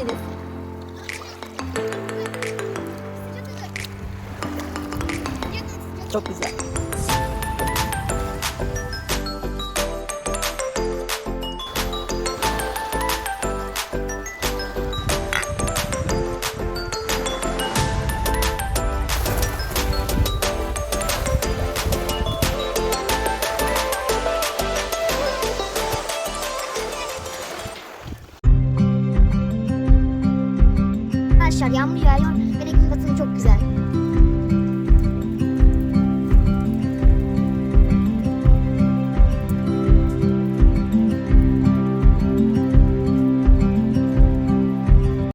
ederiz. Çok güzel. Arkadaşlar yağmur yağıyor ve batımı çok güzel.